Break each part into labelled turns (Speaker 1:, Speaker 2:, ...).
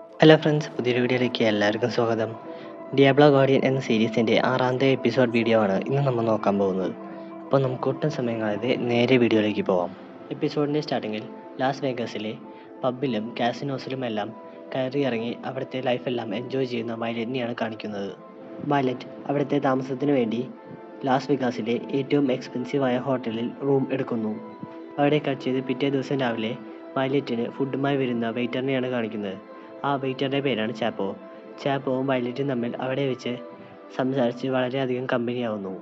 Speaker 1: Hello friends പുതിയൊരു വീഡിയോയിലേക്ക് എല്ലാവർക്കും സ്വാഗതം. ഡിയാബ്ലോ ഗാർഡിയൻ എന്ന സീരീസിന്റെ ആറാമത്തെ എപ്പിസോഡ് വീഡിയോ ആണ് ഇന്ന് നമ്മൾ നോക്കാൻ പോകുന്നത്. അപ്പോൾ നമുക്ക് ഒട്ടും സമയം കളയാതെ നേരെ വീഡിയോയിലേക്ക് പോവാം. എപ്പിസോഡിന്റെ സ്റ്റാർട്ടിങ്ങിൽ ലാസ് വേഗസിലെ പബ്ബിലും കാസിനോസിലും എല്ലാം കയറി ഇറങ്ങി അവിടുത്തെ ലൈഫെല്ലാം എൻജോയ് ചെയ്യുന്ന വയലറ്റിനെയാണ് കാണിക്കുന്നത്. വയലറ്റ് അവിടുത്തെ താമസത്തിന് വേണ്ടി ലാസ് വെഗാസിലെ ഏറ്റവും എക്സ്പെൻസീവായ ഹോട്ടലിൽ റൂം എടുക്കുന്നു. അവിടെ കട്ട് ചെയ്ത് പിറ്റേ ദിവസം രാവിലെ വയലറ്റിന് ഫുഡുമായി വരുന്ന വെയിറ്ററിനെയാണ് കാണിക്കുന്നത്. ആ വെയിറ്ററുടെ പേരാണ് ചാപ്പോ. ചാപ്പോവും വയലറ്റും തമ്മിൽ അവിടെ വെച്ച് സംസാരിച്ച് വളരെയധികം കമ്പനിയാവുന്നു.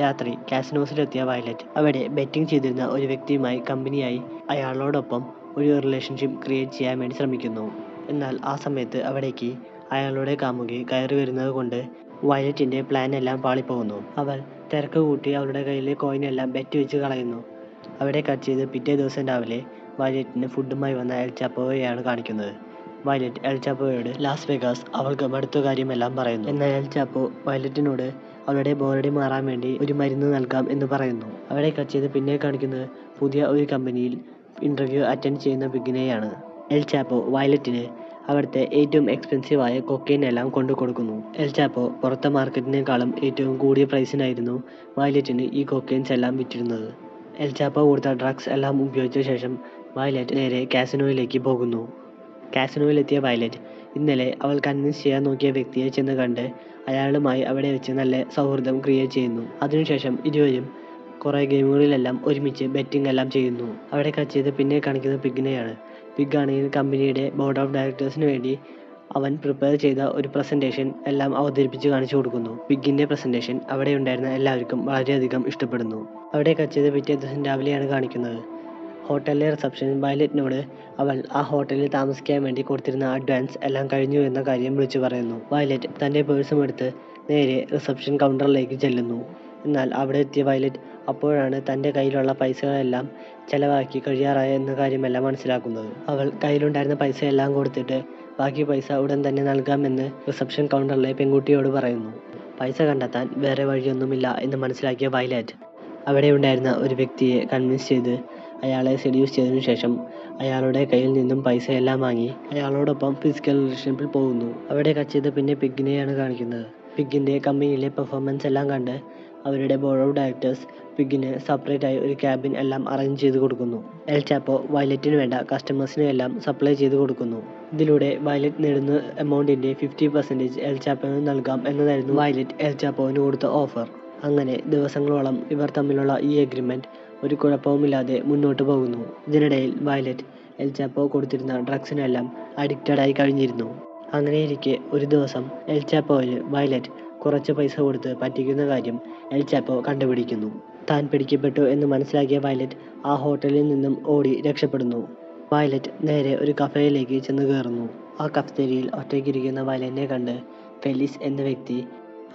Speaker 1: രാത്രി കാസിനോസിലെത്തിയ വയലറ്റ് അവിടെ ബെറ്റിംഗ് ചെയ്തിരുന്ന ഒരു വ്യക്തിയുമായി കമ്പനിയായി അയാളോടൊപ്പം ഒരു റിലേഷൻഷിപ്പ് ക്രിയേറ്റ് ചെയ്യാൻ വേണ്ടി ശ്രമിക്കുന്നു. എന്നാൽ ആ സമയത്ത് അവിടേക്ക് അയാളുടെ കാമുകി കയറി വരുന്നത് കൊണ്ട് വയലറ്റിന്റെ പ്ലാൻ എല്ലാം പാളിപ്പോകുന്നു. അവൾ തിരക്ക് കൂട്ടി അവളുടെ കയ്യിലെ കോയിൻ എല്ലാം ബെറ്റ് വെച്ച് കളയുന്നു. അവിടെ കട്ട് ചെയ്ത് പിറ്റേ ദിവസം രാവിലെ വയലറ്റിന് ഫുഡുമായി വന്ന എൽ ചാപ്പോയെയാണ് കാണിക്കുന്നത്. വയലറ്റ് എൽ ചാപ്പോയോട് ലാസ് വെഗാസ് അവൾക്ക് മടുത്ത കാര്യമെല്ലാം പറയുന്നു. എന്നാൽ എൽ ചാപ്പോ വയലറ്റിനോട് അവളുടെ ബോറടി മാറാൻ വേണ്ടി ഒരു മരുന്ന് നൽകാം എന്ന് പറയുന്നു. അവിടെ കട്ട് ചെയ്ത് പിന്നെ കാണിക്കുന്നത് പുതിയ ഒരു കമ്പനിയിൽ ഇന്റർവ്യൂ അറ്റൻഡ് ചെയ്യുന്ന ബിഗിനെയാണ്. എൽ ചാപ്പോ വയലറ്റിന് അവിടുത്തെ ഏറ്റവും എക്സ്പെൻസീവായ ആയ കൊക്കൈൻ എല്ലാം കൊണ്ടു കൊടുക്കുന്നു. എൽ ചാപ്പോ പുറത്തെ മാർക്കറ്റിനേക്കാളും ഏറ്റവും കൂടിയ പ്രൈസിനായിരുന്നു വയലറ്റിന് ഈ കൊക്കൈൻസ് എല്ലാം വിറ്റിരുന്നത്. എൽ ചാപ്പോ കൊടുത്ത ഡ്രഗ്സ് എല്ലാം ഉപയോഗിച്ച ശേഷം വയലറ്റ് നേരെ കാസിനോയിലേക്ക് പോകുന്നു. കാസിനോയിലെത്തിയ പൈലറ്റ്. ഇന്നലെ അവൾ കൺവിൻസ് ചെയ്യാൻ നോക്കിയ വ്യക്തിയെ ചെന്ന് കണ്ട് അയാളുമായി അവിടെ വെച്ച് നല്ല സൗഹൃദം ക്രിയേറ്റ് ചെയ്യുന്നു. അതിനുശേഷം ഇരുവരും കുറേ ഗെയിമുകളിലെല്ലാം ഒരുമിച്ച് ബെറ്റിംഗ് എല്ലാം ചെയ്യുന്നു. അവിടെ കച്ച് ചെയ്ത് പിന്നെ കാണിക്കുന്നത് പിഗ്നെയാണ് പിഗ് ആണെങ്കിൽ കമ്പനിയുടെ ബോർഡ് ഓഫ് ഡയറക്ടേഴ്സിന് വേണ്ടി അവൻ പ്രിപ്പയർ ചെയ്ത ഒരു പ്രസന്റേഷൻ എല്ലാം അവതരിപ്പിച്ച് കാണിച്ചു കൊടുക്കുന്നു. പിഗിന്റെ പ്രസന്റേഷൻ അവിടെ ഉണ്ടായിരുന്ന എല്ലാവർക്കും വളരെയധികം ഇഷ്ടപ്പെടുന്നു. അവിടെ കച്ച് ചെയ്ത് പിറ്റേ ദിവസം രാവിലെയാണ് കാണിക്കുന്നത്. ഹോട്ടലിലെ റിസപ്ഷൻ വയലറ്റിനോട് അവൾ ആ ഹോട്ടലിൽ താമസിക്കാൻ വേണ്ടി കൊടുത്തിരുന്ന അഡ്വാൻസ് എല്ലാം കഴിഞ്ഞു എന്ന കാര്യം വിളിച്ചു പറയുന്നു. വയലറ്റ് തന്റെ പേഴ്സും എടുത്ത് നേരെ റിസപ്ഷൻ കൗണ്ടറിലേക്ക് ചെല്ലുന്നു. എന്നാൽ അവിടെ എത്തിയ വയലറ്റ് അപ്പോഴാണ് തന്റെ കയ്യിലുള്ള പൈസകളെല്ലാം ചെലവാക്കി കഴിയാറായ എന്ന കാര്യമെല്ലാം മനസ്സിലാക്കുന്നത്. അവൾ കയ്യിലുണ്ടായിരുന്ന പൈസ എല്ലാം കൊടുത്തിട്ട് ബാക്കി പൈസ ഉടൻ തന്നെ നൽകാമെന്ന് റിസപ്ഷൻ കൗണ്ടറിലെ പെൺകുട്ടിയോട് പറയുന്നു. പൈസ കണ്ടെത്താൻ വേറെ വഴിയൊന്നുമില്ല എന്ന് മനസ്സിലാക്കിയ വയലറ്റ് അവിടെ ഉണ്ടായിരുന്ന ഒരു വ്യക്തിയെ കൺവിൻസ് ചെയ്ത് അയാളെ സെഡ്യൂസ് ചെയ്തതിനു ശേഷം അയാളുടെ കയ്യിൽ നിന്നും പൈസ എല്ലാം വാങ്ങി അയാളോടൊപ്പം ഫിസിക്കൽ റിലേഷൻഷിപ്പിൽ പോകുന്നു. അവിടെ കട്ട് ചെയ്ത് പിന്നെ പിഗിനെയാണ് കാണിക്കുന്നത്. പിഗിന്റെ കമ്പനിയിലെ പെർഫോമൻസ് എല്ലാം കണ്ട് അവരുടെ ബോർഡ് ഓഫ് ഡയറക്ടേഴ്സ് പിഗിന് ആയി ഒരു ക്യാബിൻ എല്ലാം അറേഞ്ച് ചെയ്ത് കൊടുക്കുന്നു. എൽ ചാപ്പോ വയലറ്റിന് വേണ്ട കസ്റ്റമേഴ്സിനും എല്ലാം സപ്ലൈ ചെയ്ത് കൊടുക്കുന്നു. ഇതിലൂടെ വയലറ്റ് നേടുന്ന എമൗണ്ടിന്റെ ഫിഫ്റ്റി പെർസെന്റേജ് എൽ ചാപ്പോന് നൽകാം എന്നതായിരുന്നു വയലറ്റ് എൽ ചാപ്പോവിന് കൊടുത്ത ഓഫർ അങ്ങനെ ദിവസങ്ങളോളം ഇവർ തമ്മിലുള്ള ഈ എഗ്രിമെന്റ് ഒരു കുഴപ്പവുമില്ലാതെ മുന്നോട്ട് പോകുന്നു. ഇതിനിടയിൽ വയലറ്റ് എൽ ചാപ്പോ കൊടുത്തിരുന്ന ഡ്രഗ്സിനെല്ലാം അഡിക്റ്റഡായി കഴിഞ്ഞിരുന്നു. അങ്ങനെയിരിക്കെ ഒരു ദിവസം എൽ ചാപ്പോയിൽ വയലറ്റ് കുറച്ച് പൈസ കൊടുത്ത് പറ്റിക്കുന്ന കാര്യം എൽ ചാപ്പോ കണ്ടുപിടിക്കുന്നു. താൻ പിടിക്കപ്പെട്ടു എന്ന് മനസ്സിലാക്കിയ വയലറ്റ് ആ ഹോട്ടലിൽ നിന്നും ഓടി രക്ഷപ്പെടുന്നു. വയലറ്റ് നേരെ ഒരു കഫേയിലേക്ക് ചെന്ന് കയറുന്നു. ആ കഫ്തേരിയിൽ ഒറ്റയ്ക്കിരിക്കുന്ന വയലറ്റിനെ കണ്ട് ഫെലിസ് എന്ന വ്യക്തി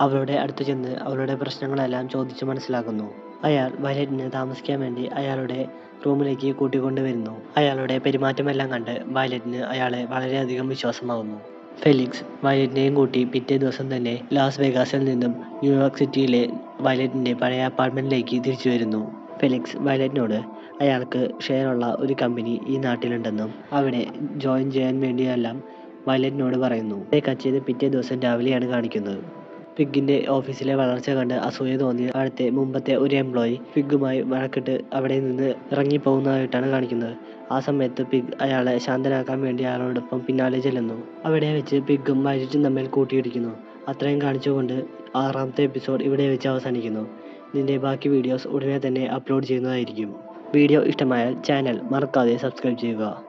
Speaker 1: അവളുടെ അടുത്ത് ചെന്ന് അവളുടെ പ്രശ്നങ്ങളെല്ലാം ചോദിച്ച് മനസ്സിലാക്കുന്നു. അയാൾ വയലറ്റിന് താമസിക്കാൻ വേണ്ടി അയാളുടെ റൂമിലേക്ക് കൂട്ടിക്കൊണ്ടുവരുന്നു. അയാളുടെ പെരുമാറ്റമെല്ലാം കണ്ട് വയലറ്റിന് അയാളെ വളരെയധികം വിശ്വാസമാകുന്നു ഫെലിക്സ് വയലറ്റിനെയും കൂട്ടി പിറ്റേ ദിവസം തന്നെ ലാസ് വേഗാസിൽ നിന്നും ന്യൂയോർക്ക് സിറ്റിയിലെ വയലറ്റിന്റെ പഴയ അപ്പാർട്ട്മെന്റിലേക്ക് തിരിച്ചു വരുന്നു. ഫെലിക്സ് വയലറ്റിനോട് അയാൾക്ക് ഷെയറുള്ള ഒരു കമ്പനി ഈ നാട്ടിലുണ്ടെന്നും അവിടെ ജോയിൻ ചെയ്യാൻ വേണ്ടിയെല്ലാം വയലറ്റിനോട് പറയുന്നു. കട്ട് ചെയ്ത് പിറ്റേ ദിവസം രാവിലെയാണ് കാണിക്കുന്നത്. പിഗിന്റെ ഓഫീസിലെ വളർച്ച കണ്ട് അസൂയ തോന്നിയ അവിടുത്തെ മുമ്പത്തെ ഒരു എംപ്ലോയി പിഗുമായി വഴക്കിട്ട് അവിടെ നിന്ന് ഇറങ്ങിപ്പോകുന്നതായിട്ടാണ് കാണിക്കുന്നത്. ആ സമയത്ത് പിഗ് അയാളെ ശാന്തനാക്കാൻ വേണ്ടി അയാളോടൊപ്പം പിന്നാലെ ചെല്ലുന്നു. അവിടെ വെച്ച് പിഗും വയലറ്റും തമ്മിൽ കൂട്ടിയിടിക്കുന്നു. അത്രയും കാണിച്ചുകൊണ്ട് ആറാമത്തെ എപ്പിസോഡ് ഇവിടെ വെച്ച് അവസാനിക്കുന്നു. ഇതിന്റെ ബാക്കി വീഡിയോസ് ഉടനെ തന്നെ അപ്ലോഡ് ചെയ്യുന്നതായിരിക്കും. വീഡിയോ ഇഷ്ടമായാൽ ചാനൽ മറക്കാതെ സബ്സ്ക്രൈബ് ചെയ്യുക.